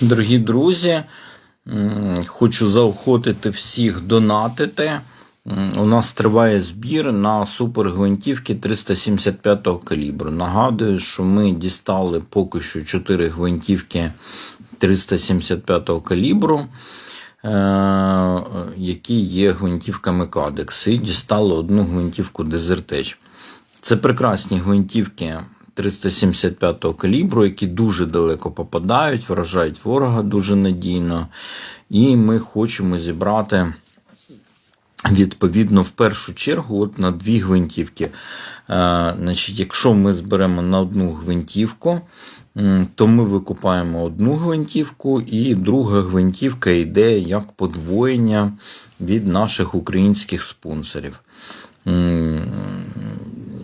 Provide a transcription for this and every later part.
Дорогі друзі, хочу заохотити всіх донатити. У нас триває збір на супергвинтівки 375 калібру. Нагадую, що ми дістали поки що 4 гвинтівки 375 калібру, е, які є гвинтівками Кадекс. І дістали одну гвинтівку Дезертеч. Це прекрасні гвинтівки 375 калібру, які дуже далеко попадають, вражають ворога дуже надійно. І ми хочемо зібрати. Відповідно, в першу чергу, от на дві гвинтівки. Е, значить, Якщо ми зберемо на одну гвинтівку, то ми викупаємо одну гвинтівку, і друга гвинтівка йде як подвоєння від наших українських спонсорів.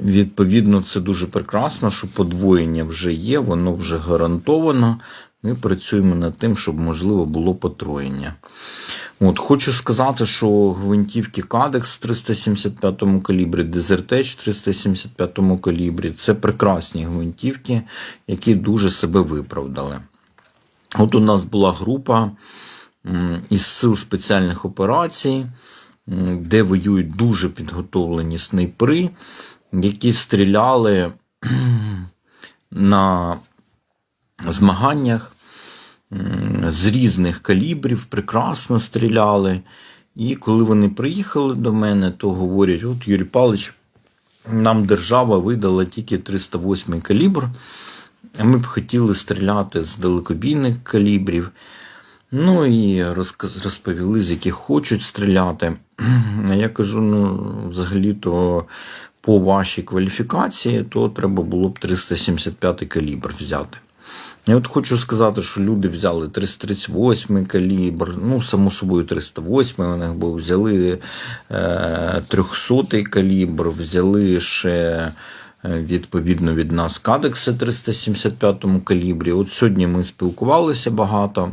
Відповідно, це дуже прекрасно, що подвоєння вже є, воно вже гарантовано. Ми працюємо над тим, щоб можливо було потроєння. От, Хочу сказати, що гвинтівки Кадекс в 375 калібрі, Дезертеч в 375 калібрі це прекрасні гвинтівки, які дуже себе виправдали. От у нас була група із сил спеціальних операцій, де воюють дуже підготовлені снайпери, які стріляли на змаганнях з різних калібрів, прекрасно стріляли. І коли вони приїхали до мене, то говорять: от Юрій Павлович, нам держава видала тільки 308 калібр, ми б хотіли стріляти з далекобійних калібрів. Ну і розповіли, з яких хочуть стріляти. Я кажу: ну, взагалі-то по вашій кваліфікації, то треба було б 375 калібр взяти. Я от хочу сказати, що люди взяли 338 калібр, ну, само собою, 308 у них був, взяли е, 300 калібр, взяли ще е, відповідно від нас кадекси 375 калібрі. От сьогодні ми спілкувалися багато.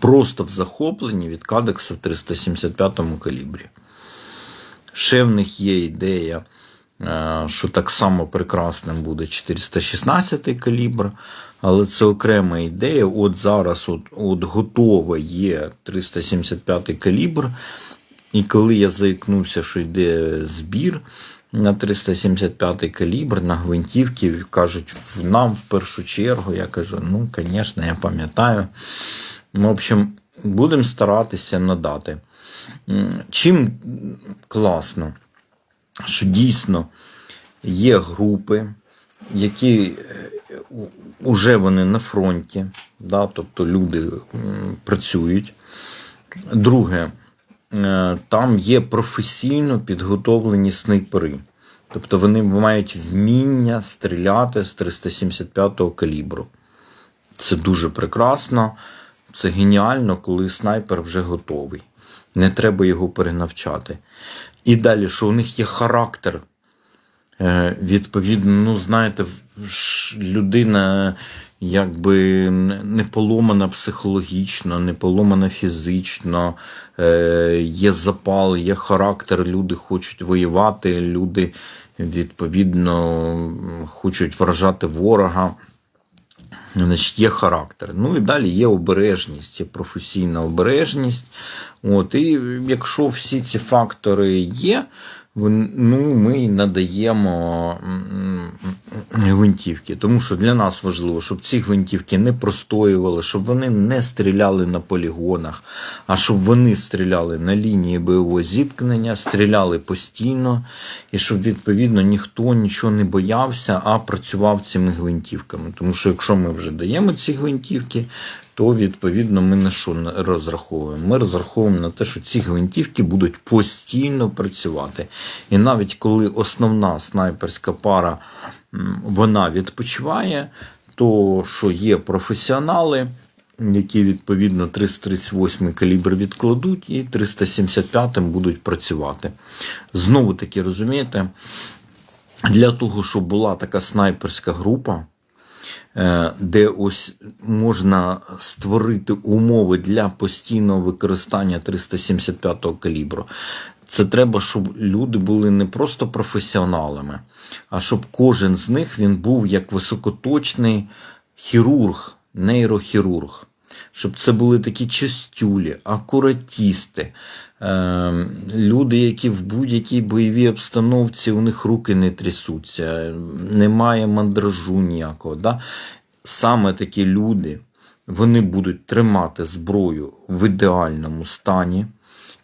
Просто в захопленні від кадекса в 375 калібрі. Ще в них є ідея, е, що так само прекрасним буде 416 калібр, але це окрема ідея. От зараз от, от готова є 375 калібр. І коли я заікнувся, що йде збір на 375 калібр, на гвинтівки, кажуть, нам в першу чергу, я кажу, ну, звісно, я пам'ятаю. Ну, в общем, будемо старатися надати. Чим класно, що дійсно є групи, які вже вони на фронті, да, тобто люди працюють. Друге, е, там є професійно підготовлені снайпери. Тобто вони мають вміння стріляти з 375 го калібру. Це дуже прекрасно, це геніально, коли снайпер вже готовий. Не треба його перенавчати. І далі, що у них є характер. Е, Відповідно, ну, знаєте, людина якби не поломана психологічно, не поломана фізично, е, є запал, є характер, люди хочуть воювати, люди, відповідно, хочуть вражати ворога. Значить, є характер. Ну і далі є обережність, є професійна обережність. От, і якщо всі ці фактори є, ну, ми надаємо гвинтівки. Тому що для нас важливо, щоб ці гвинтівки не простоювали, щоб вони не стріляли на полігонах, а щоб вони стріляли на лінії бойового зіткнення, стріляли постійно, і щоб відповідно ніхто нічого не боявся, а працював цими гвинтівками. Тому що якщо ми вже даємо ці гвинтівки, то відповідно ми на що розраховуємо? Ми розраховуємо на те, що ці гвинтівки будуть постійно працювати. І навіть коли основна снайперська пара вона відпочиває, то що є професіонали, які відповідно 338 калібр відкладуть і 375 будуть працювати. Знову таки, розумієте, для того, щоб була така снайперська група, де ось можна створити умови для постійного використання 375 калібру. Це треба, щоб люди були не просто професіоналами, а щоб кожен з них він був як високоточний хірург, нейрохірург. Щоб це були такі чистюлі, акуратісти, е, люди, які в будь-якій бойовій обстановці у них руки не трясуться, немає мандражу ніякого. Да? Саме такі люди вони будуть тримати зброю в ідеальному стані.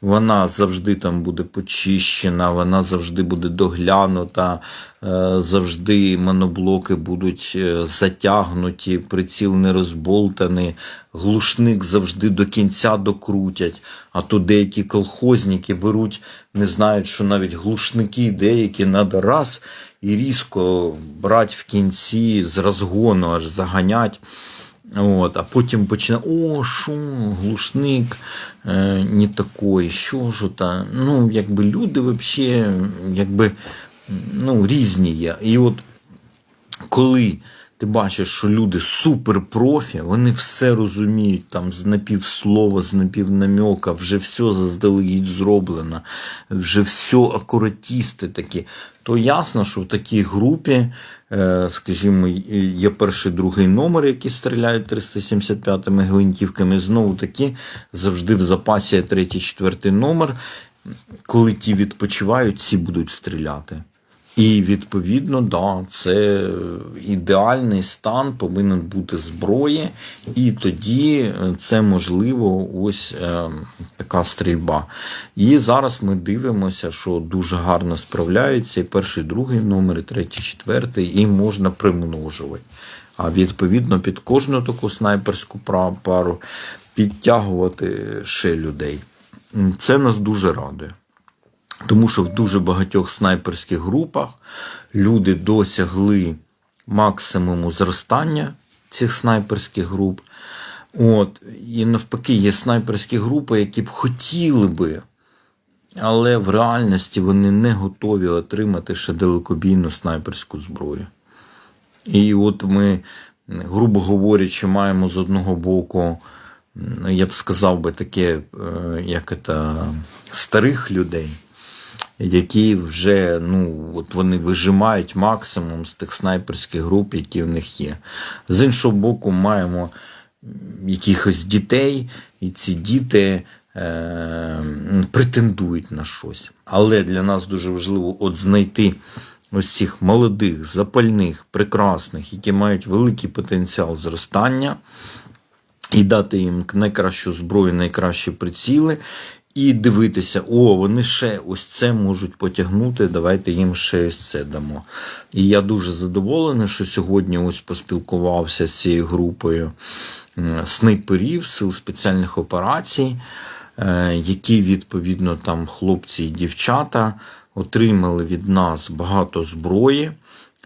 Вона завжди там буде почищена, вона завжди буде доглянута, е, завжди моноблоки будуть е, затягнуті, приціл не розболтаний, глушник завжди до кінця докрутять. А то деякі колхозники беруть, не знають, що навіть глушники деякі треба раз і різко брати в кінці з розгону, аж заганять. От, А потім починає, о, що, глушник е, не такий, що ж та. Ну, якби люди взагалі якби, ну, різні є. І от коли ти бачиш, що люди суперпрофі, вони все розуміють там з напівслова, з напівнамьока, вже все заздалегідь зроблено, вже все акуратісти такі, то ясно, що в такій групі, е, скажімо, є перший другий номер, які стріляють 375-ми гвинтівками. Знову таки завжди в запасі є третій, четвертий номер. Коли ті відпочивають, ці будуть стріляти. І відповідно, да, це ідеальний стан повинен бути зброї, і тоді це можливо ось е, така стрільба. І зараз ми дивимося, що дуже гарно справляються і перший, другий номер, і третій, четвертий, і можна примножувати. А відповідно під кожну таку снайперську пару підтягувати ще людей. Це нас дуже радує. Тому що в дуже багатьох снайперських групах люди досягли максимуму зростання цих снайперських груп. От, І навпаки, є снайперські групи, які б хотіли би, але в реальності вони не готові отримати ще далекобійну снайперську зброю. І от ми, грубо говорячи, маємо з одного боку, я б сказав би, таке, е, як це, старих людей які вже ну, от вони вижимають максимум з тих снайперських груп, які в них є. З іншого боку, маємо якихось дітей, і ці діти е, претендують на щось. Але для нас дуже важливо от знайти ось цих молодих, запальних, прекрасних, які мають великий потенціал зростання. І дати їм найкращу зброю, найкращі приціли, і дивитися, о, вони ще ось це можуть потягнути. Давайте їм ще ось це дамо. І я дуже задоволений, що сьогодні ось поспілкувався з цією групою снайперів сил спеціальних операцій, е, які відповідно там хлопці і дівчата отримали від нас багато зброї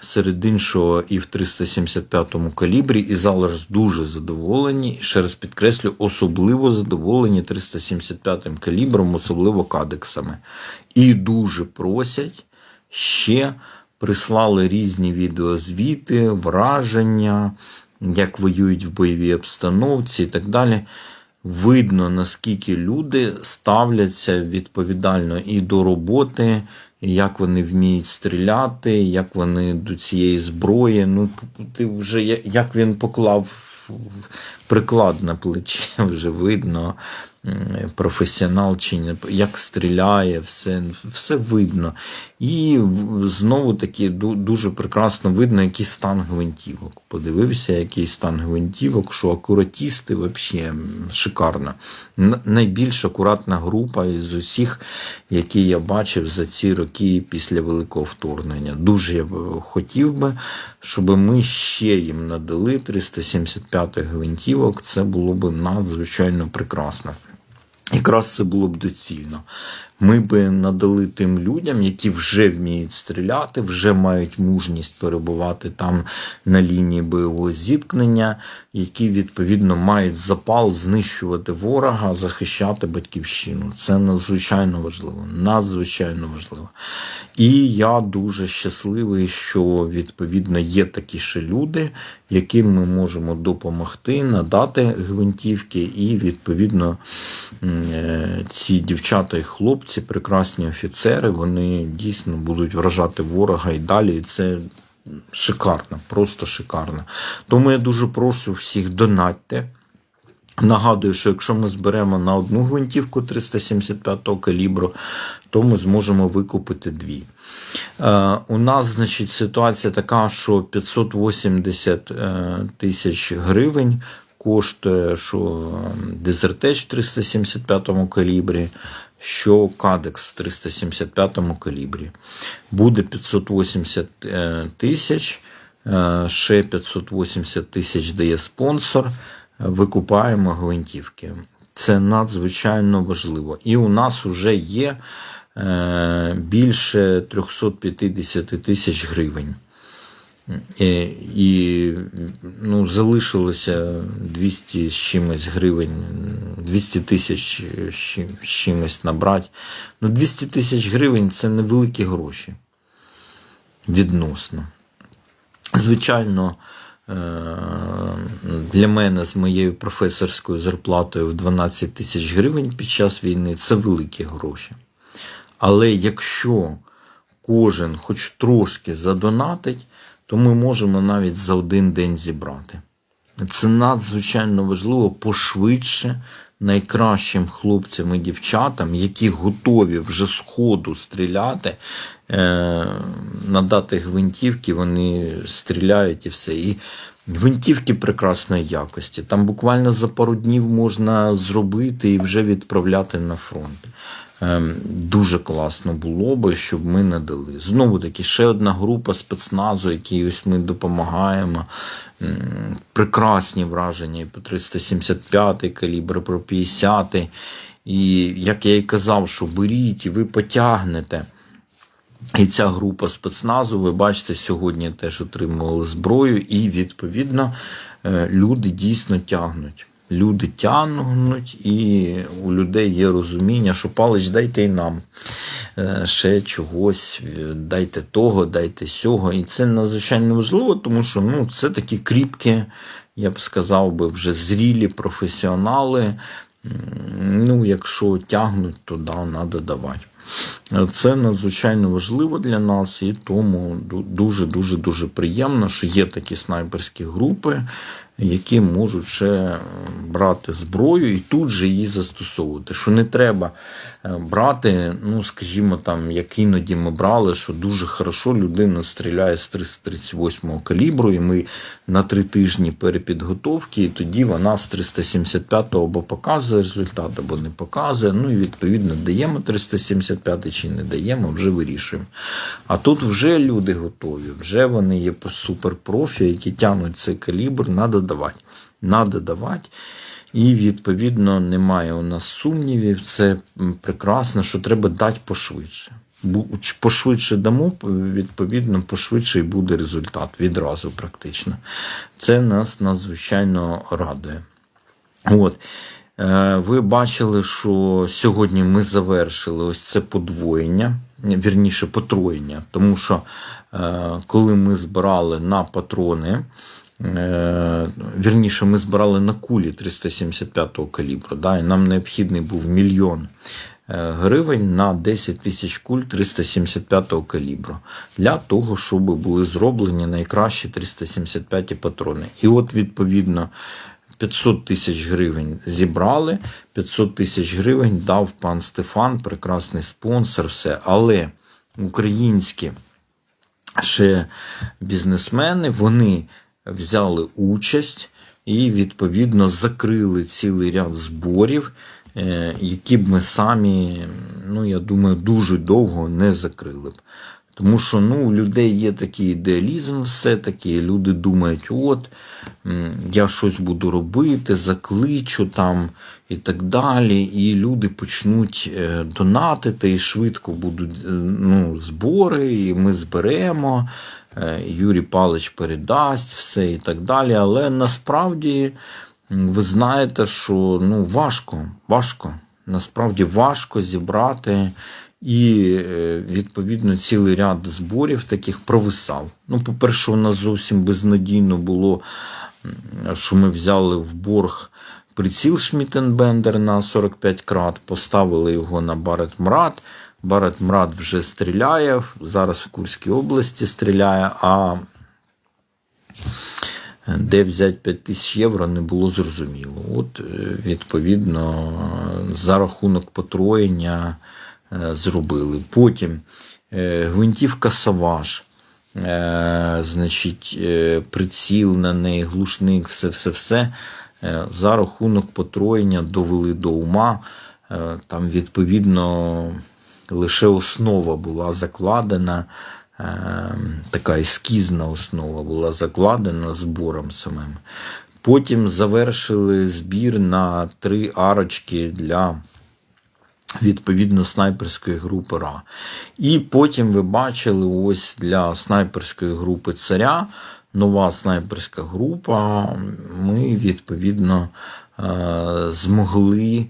серед іншого і в 375-му калібрі, і зараз дуже задоволені. Ще раз підкреслю, особливо задоволені 375-м калібром, особливо кадексами. І дуже просять ще прислали різні відеозвіти, враження, як воюють в бойовій обстановці і так далі. Видно, наскільки люди ставляться відповідально і до роботи, як вони вміють стріляти, як вони до цієї зброї. Ну, ти вже як він поклав приклад на плече, вже видно професіонал чи не як стріляє, все все видно. І знову таки дуже прекрасно видно, який стан гвинтівок. Подивився, який стан гвинтівок, що акуратісти взагалі шикарно. Найбільш акуратна група із усіх, які я бачив за ці роки після великого вторгнення. Дуже я хотів би, щоб ми ще їм надали 375 гвинтівок. Це було б надзвичайно прекрасно. Якраз це було б доцільно. Ми би надали тим людям, які вже вміють стріляти, вже мають мужність перебувати там на лінії бойового зіткнення, які відповідно мають запал знищувати ворога, захищати батьківщину. Це надзвичайно важливо. Надзвичайно важливо. І я дуже щасливий, що відповідно є такі ще люди, яким ми можемо допомогти, надати гвинтівки, і відповідно е, ці дівчата і хлопці ці прекрасні офіцери, вони дійсно будуть вражати ворога і далі. І це шикарна, просто шикарна. Тому я дуже прошу всіх донатьте. Нагадую, що якщо ми зберемо на одну гвинтівку 375 калібру, то ми зможемо викупити дві. Е, у нас, значить, ситуація така, що 580 е, тисяч гривень коштує, що Дезертеч в 375 калібрі, що Кадекс в 375 калібрі. Буде 580 е, тисяч, е, ще 580 тисяч дає спонсор викупаємо гвинтівки. Це надзвичайно важливо. І у нас вже є е, більше 350 тисяч гривень. І, і ну, залишилося 200 з чимось гривень, 200 тисяч з чимось набрати. Ну, 200 тисяч гривень це невеликі гроші відносно. Звичайно, Е, для мене з моєю професорською зарплатою в 12 тисяч гривень під час війни це великі гроші. Але якщо кожен хоч трошки задонатить, то ми можемо навіть за один день зібрати. Це надзвичайно важливо пошвидше найкращим хлопцям і дівчатам, які готові вже з ходу стріляти, е, надати гвинтівки, вони стріляють і все. І Гвинтівки прекрасної якості. Там буквально за пару днів можна зробити і вже відправляти на фронт. Ем, дуже класно було би, щоб ми надали. Знову таки, ще одна група спецназу, якій ось ми допомагаємо. Прекрасні враження і по 375 калібр, про 50. І як я і казав, що беріть і ви потягнете. І ця група спецназу, ви бачите, сьогодні теж отримували зброю, і, відповідно, е, люди дійсно тягнуть. Люди тягнуть, і у людей є розуміння, що палич дайте й нам е, ще чогось, дайте того, дайте сього. І це надзвичайно важливо, тому що ну, це такі кріпкі, я б сказав би, вже зрілі професіонали. Ну, Якщо тягнуть, то да, треба давати. Це надзвичайно важливо для нас, і тому дуже-дуже дуже приємно, що є такі снайперські групи, які можуть ще брати зброю і тут же її застосовувати. Що не треба е, брати, ну, скажімо, там, як іноді ми брали, що дуже хорошо людина стріляє з 338-го калібру, і ми на три тижні перепідготовки, і тоді вона з 375-го або показує результат, або не показує. Ну і відповідно даємо 375 чи не даємо, вже вирішуємо. А тут вже люди готові, вже вони є суперпрофі, які тягнуть цей калібр, треба давати. Надо давати. І, відповідно, немає у нас сумнівів. Це прекрасно, що треба дати пошвидше. Пошвидше дамо, відповідно, пошвидше і буде результат відразу практично. Це нас надзвичайно радує. От. Е, ви бачили, що сьогодні ми завершили ось це подвоєння, вірніше потроєння, тому що е, коли ми збирали на патрони, вірніше, ми збирали на кулі 375-го калібру. Да, і Нам необхідний був мільйон е, гривень на 10 тисяч куль 375-го калібру для того, щоб були зроблені найкращі 375 патрони. І от, відповідно, 500 тисяч гривень зібрали, 500 тисяч гривень дав пан Стефан, прекрасний спонсор, все. Але українські ще бізнесмени, вони взяли участь і, відповідно, закрили цілий ряд зборів, е, які б ми самі, ну, я думаю, дуже довго не закрили б. Тому що ну, у людей є такий ідеалізм, все-таки люди думають, от я щось буду робити, закличу там і так далі. І люди почнуть е, донатити, і швидко будуть е, ну, збори, і ми зберемо. Е, Юрій Палич передасть все і так далі. Але насправді ви знаєте, що ну, важко, важко. Насправді важко зібрати. І, е, відповідно, цілий ряд зборів таких провисав. Ну, по-перше, у нас зовсім безнадійно було, що ми взяли в борг приціл Шмітенбендер на 45 крат, поставили його на Барет Мрат. Барет Мрат вже стріляє, зараз в Курській області стріляє, а Де взяти 5 тисяч євро, не було зрозуміло. От, е, відповідно, за рахунок потроєння е, зробили. Потім е, гвинтівка Саваж. Значить, приціл на неї, глушник, все-все-все. За рахунок потроєння довели до ума. Там, відповідно, лише основа була закладена, е, така ескізна основа була закладена збором самим. Потім завершили збір на три арочки для відповідно снайперської групи РА. І потім ви бачили ось для снайперської групи царя. Нова снайперська група. Ми відповідно е, змогли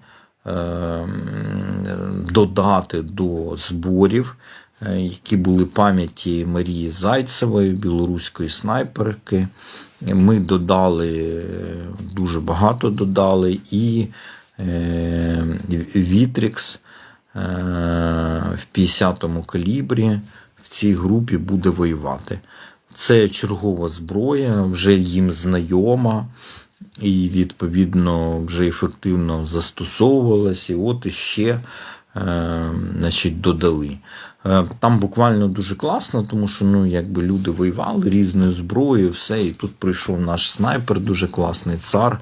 додати до зборів, е, які були пам'яті Марії Зайцевої, білоруської снайперки. Ми додали е, дуже багато додали і е, Вітрікс в 50-му калібрі в цій групі буде воювати. Це чергова зброя, вже їм знайома і, відповідно, вже ефективно застосовувалась. І от іще е, значить, додали. Е, Там буквально дуже класно, тому що ну, якби люди воювали різною зброєю, все. І тут прийшов наш снайпер, дуже класний цар.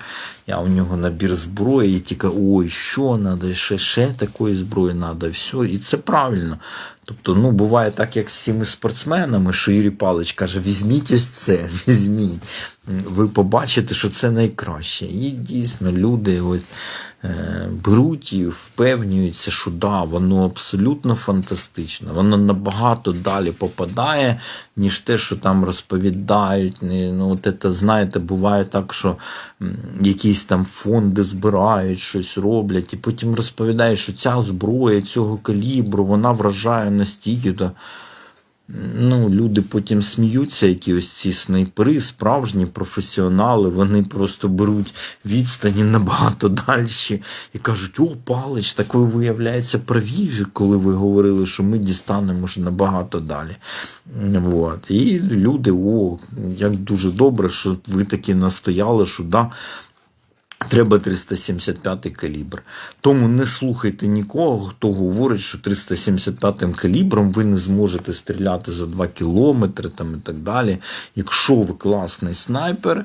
Я у нього набір зброї, і тільки ой, що треба, ще, ще такої зброї треба, все. І це правильно. Тобто, ну, буває так, як з цими спортсменами, що Юрій Павлович каже: візьміть ось це, візьміть. Ви побачите, що це найкраще. І дійсно люди ось, е, беруть і впевнюються, що да, воно абсолютно фантастично, воно набагато далі попадає, ніж те, що там розповідають. Ну, от це, знаєте, буває так, що м, якісь там фонди збирають, щось роблять, і потім розповідають, що ця зброя цього калібру, вона вражає настільки. то Ну, люди потім сміються, які ось ці снайпери, справжні професіонали, вони просто беруть відстані набагато далі і кажуть: о, палич, так ви виявляється праві, коли ви говорили, що ми дістанемо ж набагато далі. От. І люди, о, як дуже добре, що ви таки настояли, що да. Треба 375 калібр. Тому не слухайте нікого, хто говорить, що 375 калібром ви не зможете стріляти за 2 кілометри там, і так далі. Якщо ви класний снайпер,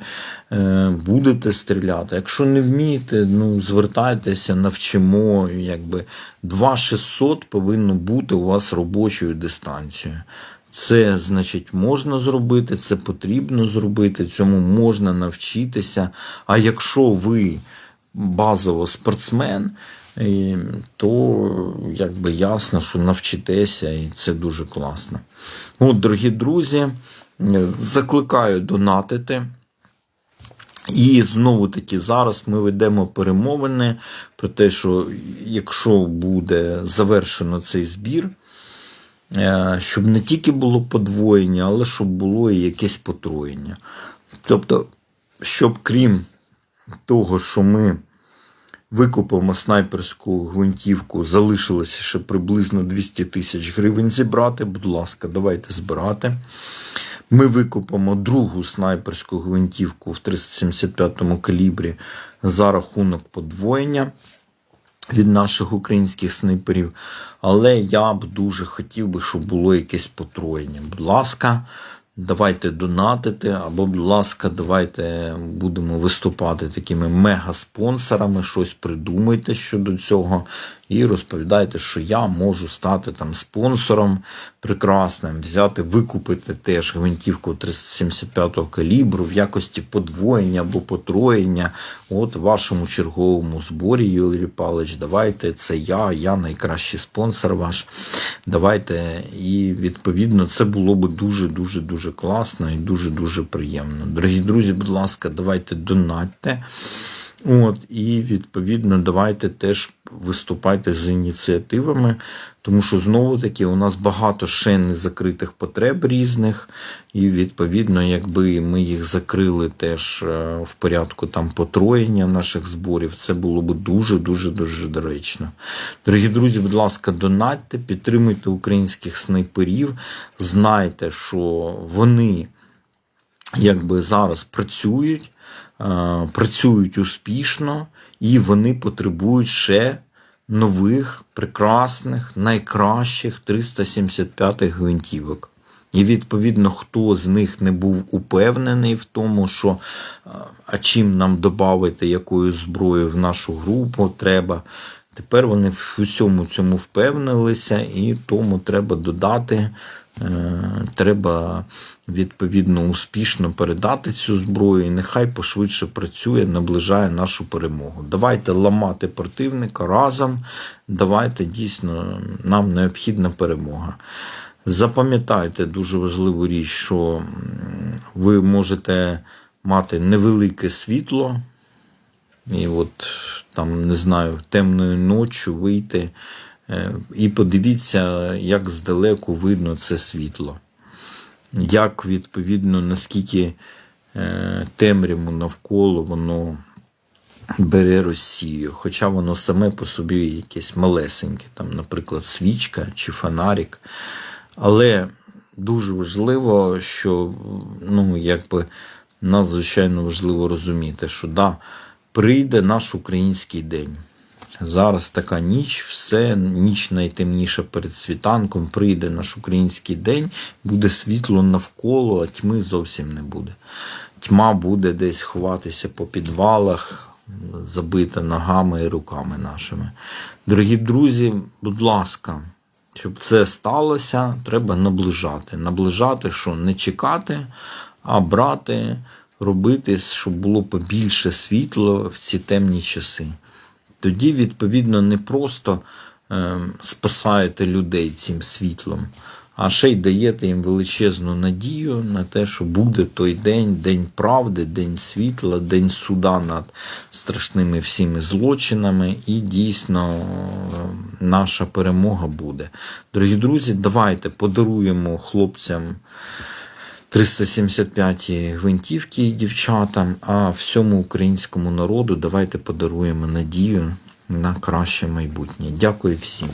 е, будете стріляти. Якщо не вмієте, ну, звертайтеся, навчимо. Якби 2600 повинно бути у вас робочою дистанцією. Це, значить, можна зробити, це потрібно зробити, цьому можна навчитися. А якщо ви базово спортсмен, то якби ясно, що навчитеся, і це дуже класно. От, дорогі друзі, закликаю донатити. І знову таки зараз ми ведемо перемовини про те, що якщо буде завершено цей збір, е, щоб не тільки було подвоєння, але щоб було і якесь потроєння. Тобто, щоб крім того, що ми викупимо снайперську гвинтівку, залишилося ще приблизно 200 тисяч гривень зібрати. Будь ласка, давайте збирати. Ми викупимо другу снайперську гвинтівку в 375 калібрі за рахунок подвоєння від наших українських снайперів. Але я б дуже хотів би, щоб було якесь потроєння. Будь ласка, давайте донатити, або, будь ласка, давайте будемо виступати такими мега-спонсорами, щось придумайте щодо цього. І розповідайте, що я можу стати там спонсором прекрасним, взяти, викупити теж гвинтівку 375-го калібру в якості подвоєння або потроєння. От вашому черговому зборі, Юрій Павлович, давайте, це я, я найкращий спонсор ваш. Давайте. І відповідно це було би дуже-дуже дуже класно і дуже-дуже приємно. Дорогі друзі, будь ласка, давайте донатьте. От, І відповідно давайте теж виступайте з ініціативами, тому що знову таки у нас багато ще незакритих потреб різних, і відповідно, якби ми їх закрили теж е, в порядку там потроєння наших зборів, це було б дуже дуже доречно. Дорогі друзі, будь ласка, донатьте, підтримуйте українських снайперів, знайте, що вони якби зараз працюють, працюють успішно, і вони потребують ще нових, прекрасних, найкращих 375 гвинтівок. І відповідно, хто з них не був упевнений в тому, що е, а чим нам додати якою зброю в нашу групу треба. Тепер вони в усьому цьому впевнилися, і тому треба додати, е, треба відповідно успішно передати цю зброю, і нехай пошвидше працює, наближає нашу перемогу. Давайте ламати противника разом. Давайте дійсно нам необхідна перемога. Запам'ятайте дуже важливу річ, що ви можете мати невелике світло, і от там, не знаю, темною ночі вийти е, і подивіться, як здалеку видно це світло. Як, відповідно, наскільки е, темряву навколо воно бере Росію, хоча воно саме по собі якесь малесеньке, там, наприклад, свічка чи фонарик. Але дуже важливо, що ну, якби надзвичайно важливо розуміти, що да, прийде наш український день. Зараз така ніч, все, ніч найтемніша перед світанком, прийде наш український день, буде світло навколо, а тьми зовсім не буде. Тьма буде десь ховатися по підвалах, забита ногами і руками нашими. Дорогі друзі, будь ласка, щоб це сталося, треба наближати. Наближати, що не чекати, а брати, робити, щоб було побільше світло в ці темні часи. Тоді, відповідно, не просто е, спасаєте людей цим світлом, а ще й даєте їм величезну надію на те, що буде той день, день правди, день світла, день суда над страшними всіми злочинами, і дійсно е, наша перемога буде. Дорогі друзі, давайте подаруємо хлопцям. 375 гвинтівки дівчатам, а всьому українському народу давайте подаруємо надію на краще майбутнє. Дякую всім.